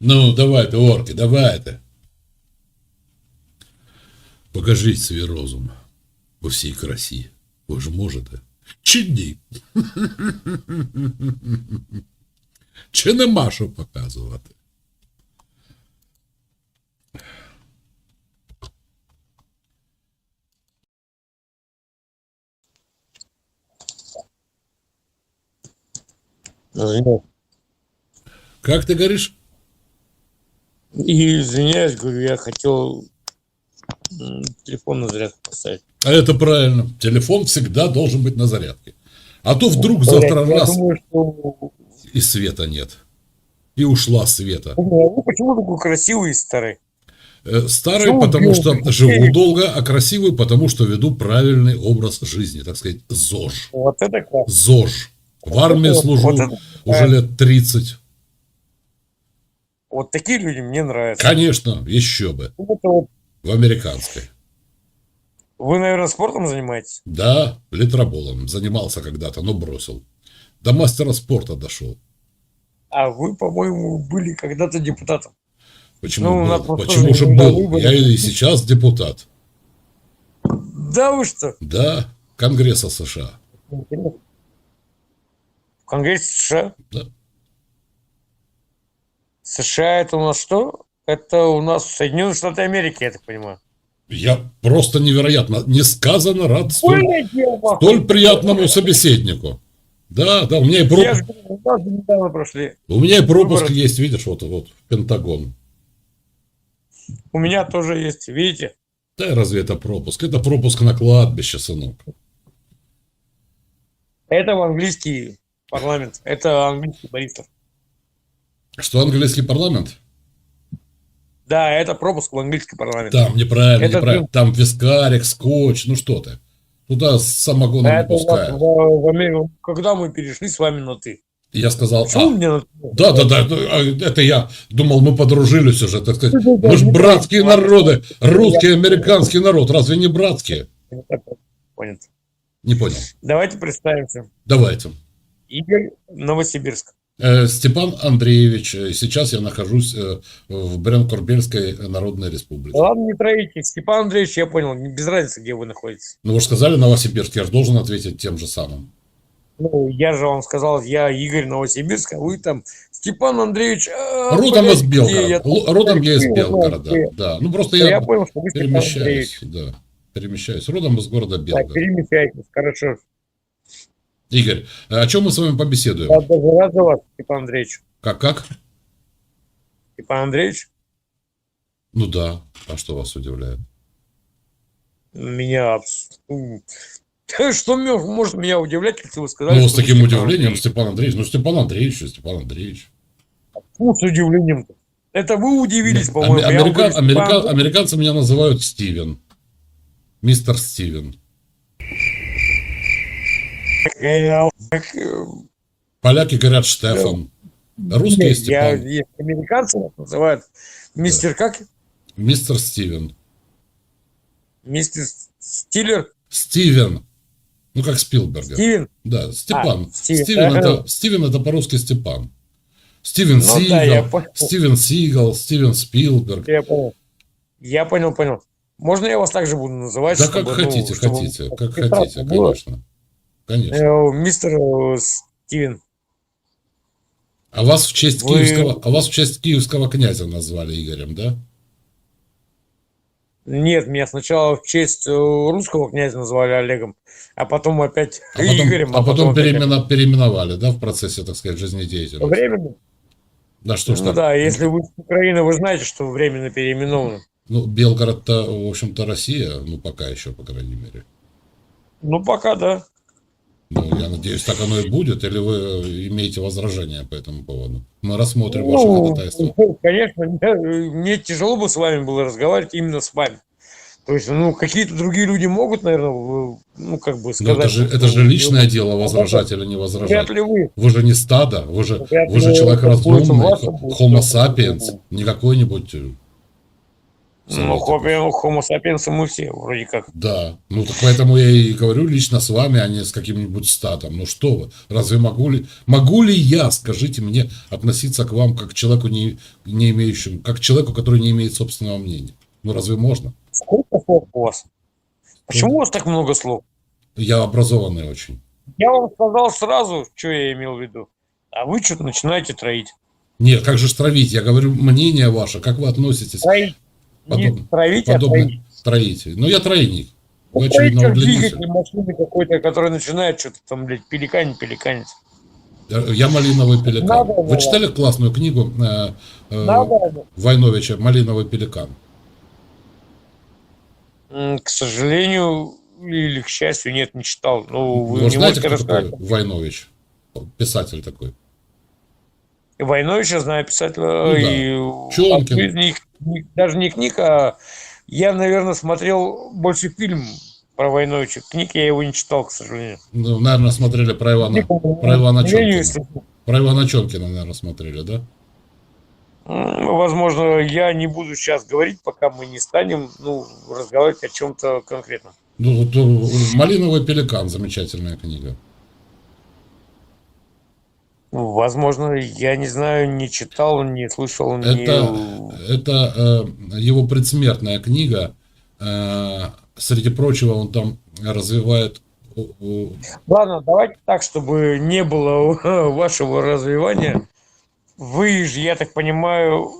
Ну, давайте, орки, давайте. Покажіть свій розум у всій красі. Ви ж можете. Чи ні? Чи нема що показувати? Извиняюсь. Как ты говоришь? И извиняюсь, говорю, я хотел телефон на зарядку поставить. А это правильно. Телефон всегда должен быть на зарядке. А то вдруг Блядь, завтра я раз думаю, что... и света нет. И ушла света. Блин, вы почему такой красивый и старый? Э, Старый, Почему потому что живу долго, а красивый, потому что веду правильный образ жизни, так сказать, ЗОЖ. Вот это классно. ЗОЖ. В армии Вот- служу вот это- уже лет 30. Вот такие люди мне нравятся. Конечно, еще бы. Это вот В американской. Вы, наверное, спортом занимаетесь? Да, литроболом. Занимался когда-то, но бросил. До мастера спорта дошел. А вы, по-моему, были когда-то депутатом. Почему, Ну, был? Почему же был? выборы. Я и сейчас депутат. Да вы что? Да, Конгресса США. В Конгрессе США? Да. США это у нас что? Это у нас Соединенные Штаты Америки, я так понимаю. Я просто невероятно, несказанно рад столь, столь приятному собеседнику. Да, да, у меня и, пропуск, у меня и пропуск выборы. есть, видишь, вот, вот, в Пентагон. У меня тоже есть, видите? Да разве это пропуск? Это пропуск на кладбище, сынок. Это в английский парламент. Это английский баристов. Что английский парламент? Да, это пропуск в английский парламент. Там неправильно, Это неправильно. Там вискарик, скотч, ну что ты. Туда самогон А не пускают. в, в Америку, когда мы перешли с вами на ты. Я сказал, Почему а, мне ты? Да, да, да, а, это я думал, мы подружились уже, так сказать. Мы же ну, братские народы, русский, американский народ, разве не братские? Понял. Не понял. Давайте представимся. Давайте. Игорь, Новосибирск. Э, Степан Андреевич, э, сейчас я нахожусь э, в Брянкурбельской народной республике. Ладно, не троите. Степан Андреевич, я понял, без разницы, где вы находитесь. Ну, вы же сказали Новосибирск, я же должен ответить тем же самым. Ну, я же вам сказал, я Игорь Новосибирск, а вы там Степан Андреевич. а, Родом блядь, из Белгорода. я? Родом я из Белгорода, где? да. Ну, просто Я, я понял, что вы перемещаюсь, да. Перемещаюсь. Родом из города Так, Белгород. перемещайтесь, хорошо. Игорь, о чем мы с вами побеседуем? Я даже рад за вас, Степан Андреевич. Как, как? Степан Андреевич, Ну да. А что вас удивляет? меня... Что может меня удивлять, если вы сказали, Ну, с таким Степан удивлением, Андреевич? Степан Андреевич. Ну, Степан Андреевич, Степан Андреевич. Ну, с удивлением. Это вы удивились, по-моему. Америка- америка-. Американцы меня называют Стивен. Мистер Стивен. Поляки говорят Штефан. Русские Я, Степан. есть американцы называют мистер как? Мистер Стивен. Мистер Стиллер? Стивен. Ну, как Спилберга. Стивен? Да, Степан. А, Стивен. Стивен, Да. это, Стивен это по-русски Степан. Стивен Ну Сигал, да, я понял. Стивен Сигал, Стивен Спилберг. Я понял. Я понял, понял. Можно я вас также буду называть? Да чтобы, как ну, хотите, чтобы хотите, как хотите, конечно. Конечно. Э, Мистер э, Стивен. А вас в честь Вы- киевского, а вас в честь киевского князя назвали Игорем, да? Нет, меня сначала в честь э, русского князя назвали Олегом, а потом опять А потом, Игорем. а потом опять переимена- переименовали, да, в процессе, так сказать, жизнедеятельности. Временно? Да что ж Ну так? да, если вы с Украины, вы знаете, что временно переименовано. Ну, Белгород-то, в общем-то, Россия, ну, пока еще, по крайней мере. Ну, пока да. Ну, я надеюсь, так оно и будет, или вы имеете возражения по этому поводу? Мы рассмотрим ваше Ну, ходатайство. конечно, мне, мне тяжело бы с вами было разговаривать именно с вами. То есть, ну, какие-то другие люди могут, наверное, ну, как бы Но сказать. это же, это же ну, личное дело, возражать или не Вряд возражать. ли вы. Вы же не стадо, вы же, Вряд вы же человек разумный, homo sapiens, не какой-нибудь... Ну, хопи- хомо сапиенсы мы все, вроде как. Да, ну так поэтому я и говорю лично с вами, а не с каким-нибудь статом. Ну что вы, разве могу ли, могу ли я, скажите мне, относиться к вам как к человеку, не, не имеющему, как к человеку, который не имеет собственного мнения? Ну разве можно? Сколько слов у вас? Почему у вас так много слов? Я образованный очень. Я вам сказал сразу, что я имел в виду. А вы что-то начинаете троить. Нет, как же травить? Я говорю мнение ваше, как вы относитесь Троить. Не Подобно- травить, а подобно троить. троите. Ну я тройник. Вы, очевидно, двигатель машины какой-то, который начинает что-то там, блядь, пеликанить, пеликанить. Я малиновый пеликан. Надо, Вы читали классную книгу э, э, Надо, Войновича «Малиновый пеликан»? к сожалению, или к счастью, нет, не читал. Ну, вы, Вы не знаете, кто такой Войнович? Писатель такой. Войновича знаю писателя. Ну да. и не- даже не книг, а я, наверное, смотрел больше фильм про Войновича. Книг я его не читал, к сожалению. Ну, наверное, смотрели про Ивана, про Ивана Чонкина. Про Ивана Чонкина, наверное, смотрели, да? Возможно, я не буду сейчас говорить, пока мы не станем ну, разговаривать о чем-то конкретном. Ну, вот, э, «Малиновый пеликан» замечательная книга. Возможно, я не знаю, не читал, не слышал, не... Это, это э, его предсмертная книга. Э, среди прочего, он там развивает Ладно, давайте так, чтобы не было вашего развивания. Вы же, я так понимаю,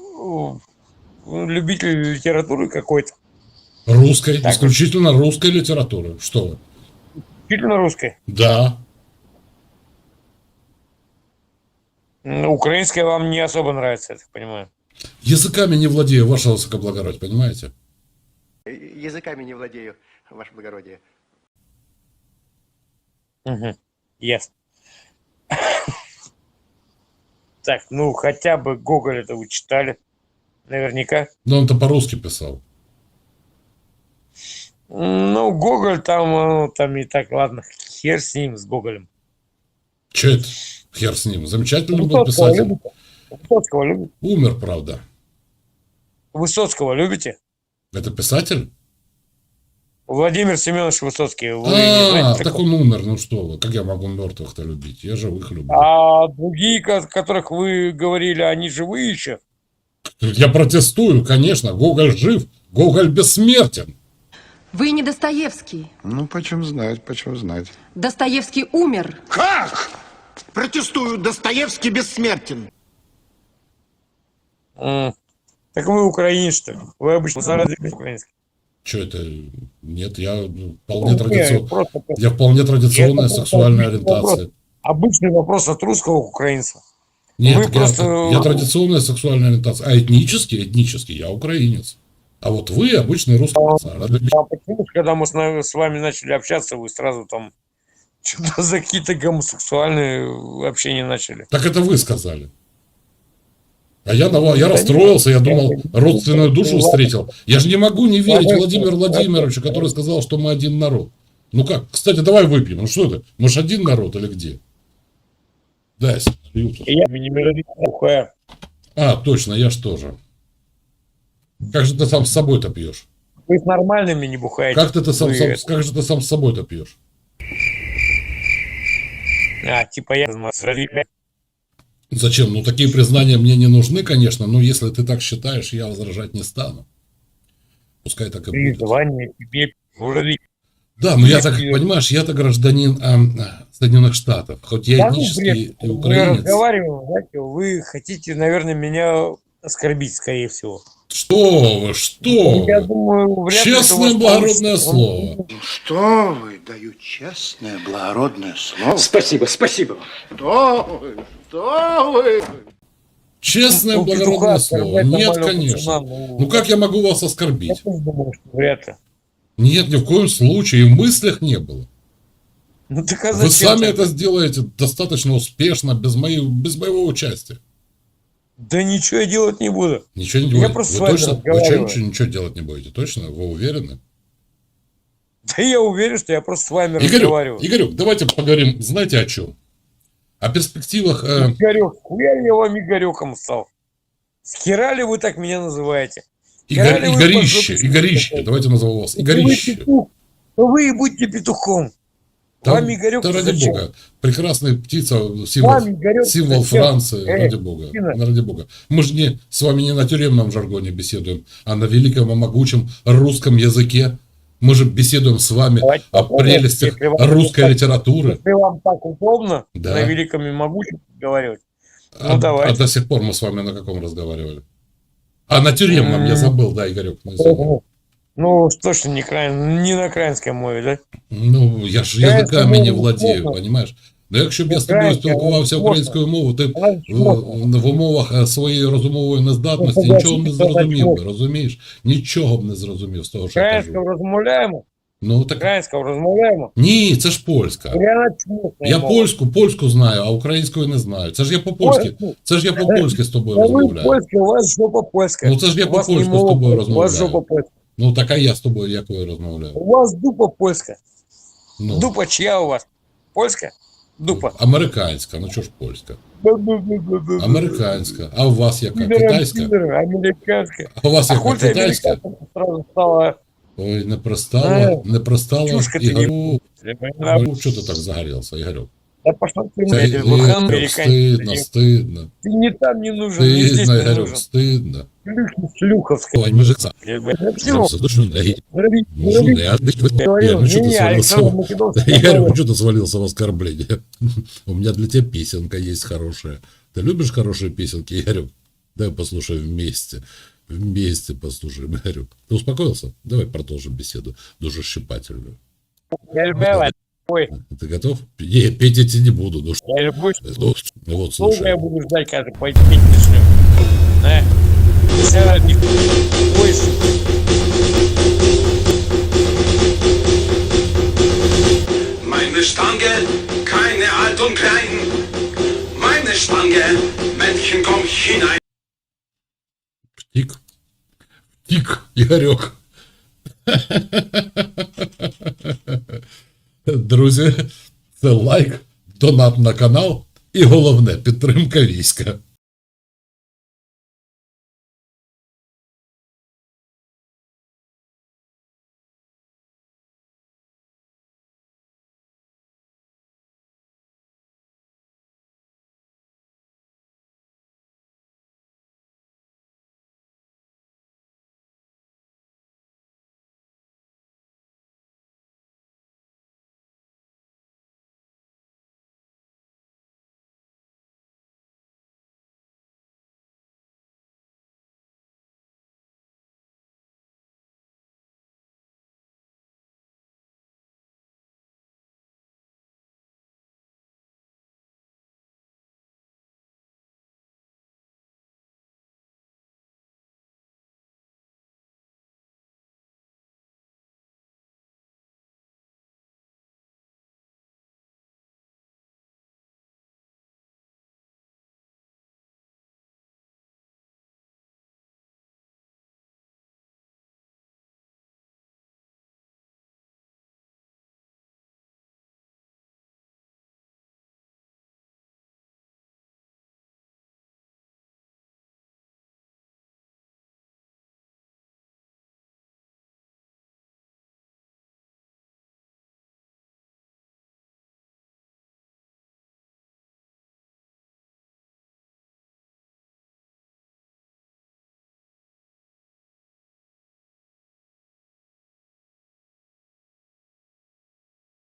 любитель литературы какой-то, русской, Так. исключительно русской литературы. Что вы? исключительно русской. Да. Украинская вам не особо нравится, я так понимаю. Языками не владею, ваше высокоблагородие, понимаете? Языками не владею, ваше благородие. Мгм. Ясно. Так, ну хотя бы Гоголь это вы читали. Наверняка. Но он-то по-русски писал. Ну, Гоголь там, э, там и так, ладно, хер с ним, с Гоголем. Че это? Хер с ним. Замечательный был Высоцкого писатель. любите? Высоцкого любите? Умер, правда. Высоцкого любите? Это писатель? Владимир Семенович Высоцкий. Вы А, знаете так такого? он умер. Ну что вы, как я могу мертвых-то любить? Я живых люблю. А другие, ко- которых вы говорили, они живые еще? Я протестую, конечно. Гоголь жив. Гоголь бессмертен. Вы не Достоевский. Ну, почем знать, почем знать. Достоевский умер. Как? Протестую, Достоевский бессмертен. М. Так вы украинец, что ли? Вы обычно сразу украинский. Что это? Нет, я ну, вполне Не, традиционно. просто Я вполне традиционная Это сексуальная обычный вопрос. ориентация. Обычный вопрос от русского к украинцу. Нет, Вы я, просто- я традиционная сексуальная ориентация. А этнически, этнически я украинец. А вот вы обычный русский. Рады- А почему, когда мы с вами начали общаться, вы сразу там что-то за какие-то гомосексуальные общения начали? Так это вы сказали. А я, я расстроился, я думал, родственную душу встретил. Я же не могу не верить. Владимиру Владимировичу, который сказал, что мы один народ. Ну как? Кстати, давай выпьем. Ну что это? Мы же один народ или где? Да, я бухая. А, точно, я ж тоже. Как же ты сам с собой-то пьешь? Вы с нормальными не бухаете. Как ты, ты сам, сам- как же ты сам с собой-то пьешь? А, типа я. Зачем? Ну, такие признания мне не нужны, конечно, но если ты так считаешь, я возражать не стану. Пускай так и будет. Тебе Да, но я так, понимаешь, я-то гражданин ам, Соединенных Штатов, хоть я Да ну, этнический бред. и Мы украинец. разговариваем, знаете, вы хотите, наверное, меня оскорбить, скорее всего. Что вы, что Я вы? думаю, вряд ли это у Честное вас благородное получится. слово. Ну что вы, даю честное, благородное слово. Спасибо, спасибо. Что вы, что вы? Честное Ну, благородное петуха слово. оскорблять Нет, нормального конечно. пацана, ну, Ну как я могу вас Я оскорбить? тоже думаю, что вряд ли. Нет, ни в коем случае, и в мыслях не было. Ну так а Вы зачем сами тогда? это сделаете достаточно успешно, без, моей, без моего участия. Да ничего я делать не буду. Ничего не Я будете. просто с Вы вами точно, вы разговариваю. ничего, делать не будете, точно? Вы уверены? Да я уверен, что я просто с вами Игорек, разговариваю. Игорек, давайте поговорим, знаете о чем? О перспективах... э, Игорек, хуя я вам Игореком стал? С хера ли вы так меня называете? Игор- Игорище? Игорище, давайте назову вас. Если вы Игорище. петух, вы и будьте петухом. Да, Вам Игорек да ради зачем? бога. Прекрасная птица, символ, Вам Игорек символ зачем? Франции, Эй, ради бога. Ну, Ради бога. Мы же не, с вами не на тюремном жаргоне беседуем, а на великом и могучем русском языке. Мы же беседуем с вами Давайте о прелестях если вам русской так- литературы. Если вам так удобно Да. на великом и могучем разговаривать. Ну, а, давайте. а до сих пор мы с вами на каком разговаривали? А на тюремном я забыл, да, Игорек. ну. Ну, точно не, край... не на краинской мове, да? Ну, я ж язиками не владію, розумієш? Ну, якщо б я з тобою спілкувався українською мовою, ти б можна. в, умовах е, своєї розумової нездатності Ну, нічого б не зрозумів би, розумієш? Нічого б не зрозумів з того, що я Українською кажу. розмовляємо, Ну, так... українською розмовляємо. Ні, це ж польська. Я польську, польську знаю, а українською не знаю. Це ж я по-польськи, це ж я по-польськи з тобою розмовляю. польська, у вас жопа польська. Ну, це ж я по-польську з тобою польська, У вас жопа розмовляю. польська. Ну, так а я з тобою якою розмовляю. У вас дупа польська. Ну, Дупа чия у вас? Польська? Дупа. американська, ну чого ж польська? Американська. А у вас яка? Китайська? Американська. А у вас яка китайська? сразу стала... Ой, не пристало, Е, не ти Ігорю, що ти так загорелся, Ігорю? пошел ты, Це, блядь, Ігорю, Вухан, американец. стидно, стидно. Ты не там не нужен, не здесь Стидно, не Ігорю, нужен. стидно. Шлюхи, шлюховская. Ой, мужиця. блядь, блядь. Ну, всё, Все, душу не дорогие- Ну, дорогие не, а ты, говорил, Игорь, ну что ты не, свалился? Александр Македонский Игорь, говорил, ну что ты свалился в оскорбление? У меня для тебя песенка есть хорошая. Ты любишь хорошие песенки, Игорек? Давай послушаем вместе. Вместе послушаем, Игорек. Ты успокоился? Давай продолжим беседу, душещипательную. Я люблю, ой, Ты готов? Не, петь я тебе не буду. Ну, что- я люблю, ну, вот, долго я слушай. буду ждать, когда пить начнем. А? Вся не- Ой, Meine Stange, keine alt und klein. Meine Stange, Mädchen, komm hinein. Тик. Тик, Игорек. Друзі, це лайк, донат на канал і головне підтримка війська.